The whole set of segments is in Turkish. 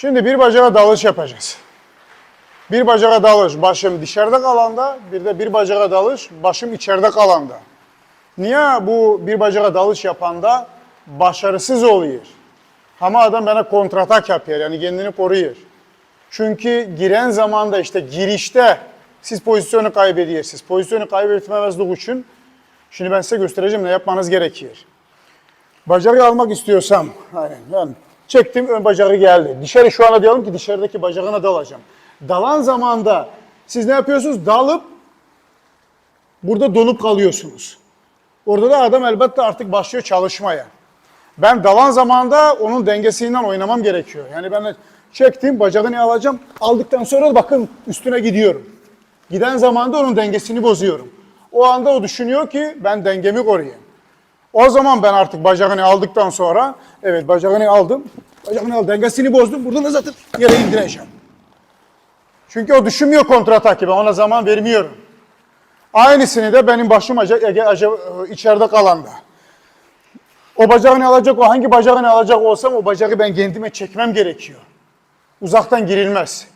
Şimdi bir bacağa dalış yapacağız. Bir bacağa dalış başım dışarıda kalanda, bir de bir bacağa dalış başım içeride kalanda. Niye bu bir bacağa dalış yapanda başarısız oluyor? Ama adam bana kontratak yapıyor yani kendini koruyor. Çünkü giren zamanda işte girişte siz pozisyonu kaybediyorsunuz. Pozisyonu kaybetmemezlik için şimdi ben size göstereceğim ne yapmanız gerekiyor. Bacağı almak istiyorsam, aynen ben çektim ön bacağı geldi. Dışarı şu anda diyelim ki dışarıdaki bacağına dalacağım. Dalan zamanda siz ne yapıyorsunuz? Dalıp burada donup kalıyorsunuz. Orada da adam elbette artık başlıyor çalışmaya. Ben dalan zamanda onun dengesinden oynamam gerekiyor. Yani ben çektim bacağını alacağım. Aldıktan sonra bakın üstüne gidiyorum. Giden zamanda onun dengesini bozuyorum. O anda o düşünüyor ki ben dengemi koruyayım. O zaman ben artık bacağını aldıktan sonra evet bacağını aldım. Bacağını al dengesini bozdum. Buradan da zaten yere indireceğim. Çünkü o düşünmüyor kontratak ben ona zaman vermiyorum. Aynısını da benim başım içeride kalanda. O bacağını alacak, o hangi bacağını alacak olsam o bacağı ben kendime çekmem gerekiyor. Uzaktan girilmez.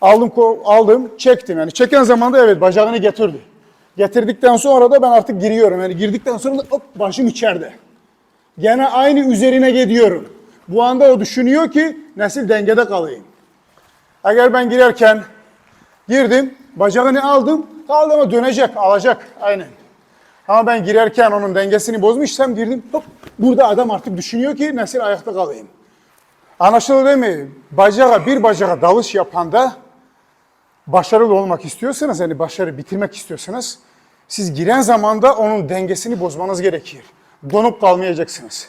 Aldım, aldım, çektim. Yani çeken zaman da evet bacağını getirdi. Getirdikten sonra da ben artık giriyorum. Yani girdikten sonra da hop başım içeride. Gene aynı üzerine gidiyorum. Bu anda o düşünüyor ki nasıl dengede kalayım. Eğer ben girerken girdim, bacağını aldım, kaldı ama dönecek, alacak. Aynen. Ama ben girerken onun dengesini bozmuşsam girdim, hop, burada adam artık düşünüyor ki nasıl ayakta kalayım. Anlaşıldı değil mi? Bacağa, bir bacağa dalış yapanda başarılı olmak istiyorsanız, yani başarı bitirmek istiyorsanız, siz giren zamanda onun dengesini bozmanız gerekir. Donup kalmayacaksınız.